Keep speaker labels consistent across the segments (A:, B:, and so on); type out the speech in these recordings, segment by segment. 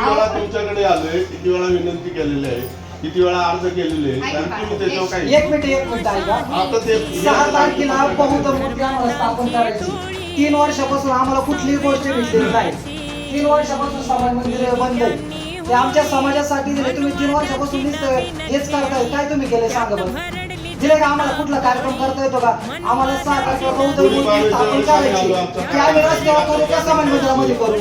A: किती वेळा तुमच्याकडे आलोय किती वेळा विनंती केलेली आहे किती वेळा अर्ज केलेले आहे आणि तुम्ही त्याच्यावर काही
B: एक मिनिट एक मिनिट ऐका.
A: आता ते
B: सहा तारखेला आम्हाला स्थापन करायची. तीन वर्षापासून आम्हाला कुठलीही गोष्ट भेटलेली नाही. तीन वर्षापासून समाज मंदिर बंद आहे. ते आमच्या समाजासाठी दिले. तुम्ही तीन वर्षापासून नुसतं हेच करताय काय तुम्ही केले सांगा बरं. दिले का आम्हाला कुठला कार्यक्रम करता येतो का? आम्हाला सहा तारखेला बहुधा मूर्ती स्थापन करायची. ते आम्ही रस्त्यावर करू का समाज मंदिरामध्ये करू?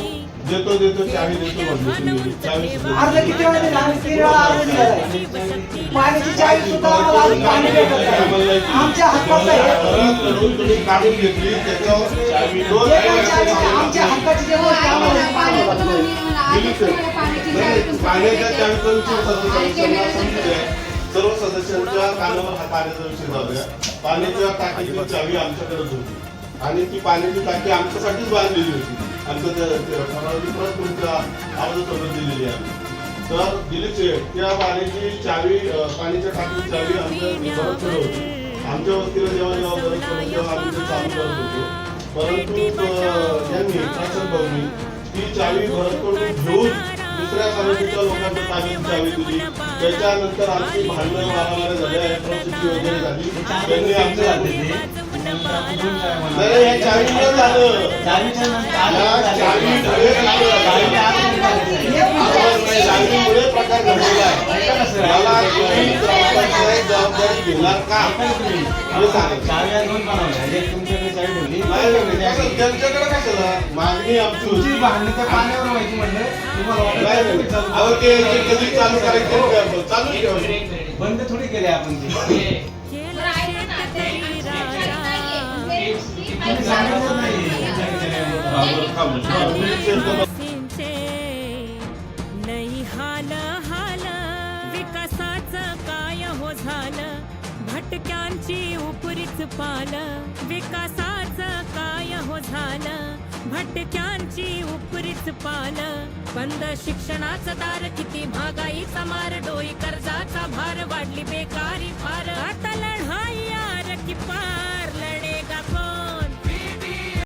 A: देतो देतो चावी देतो चावी
B: अर्ज किती वेळा दिला आम्ही तीन वेळा अर्ज दिलेला आहे पाण्याची चावी सुद्धा आम्हाला अजून पाणी भेटत नाही आमच्या हक्काचं
A: काढून घेतली त्याच्यावर चावी
B: चावी आमच्या हक्काची जे गोष्ट आम्हाला
A: पाण्याच्या चावीचा विषय सर्व सदस्यांच्या कानावर हा पाण्याचा विषय द्या पाण्याच्या टाकीची चावी आमच्याकडे होती. आणि ती पाण्याची टाकी आमच्यासाठीच बांधलेली होती. आमचं ते ते तुमच्या दिलेली आहे. तर दिलीच आहे त्या पाण्याची चावी पाण्याच्या टाकीची चावी आमच्या होती. आमच्या वस्तीला जेव्हा जेव्हा गरज पडली तेव्हा आम्ही ते चालू करत होतो. परंतु शासन ती चावी भरतकडून घेऊन दुसऱ्या कमिटीच्या लोकांना ताब्यात चावी दिली. त्याच्यानंतर आमची भांडणं मारामारी झाल्या अॅट्रॉसिटी वगैरे झाली. त्यांनी आमच्या प्रकार घडलेला आहे मला जबाबदारी घेणार का मागणी आमची होती ते. कधी चालू करायचे चालू
C: बंद थोडी केले आपण
D: भटक्यांची उपरीच पाल विकासाचं काय हो झालं भटक्यांची उपरीच पाल बंद शिक्षणाचं दार किती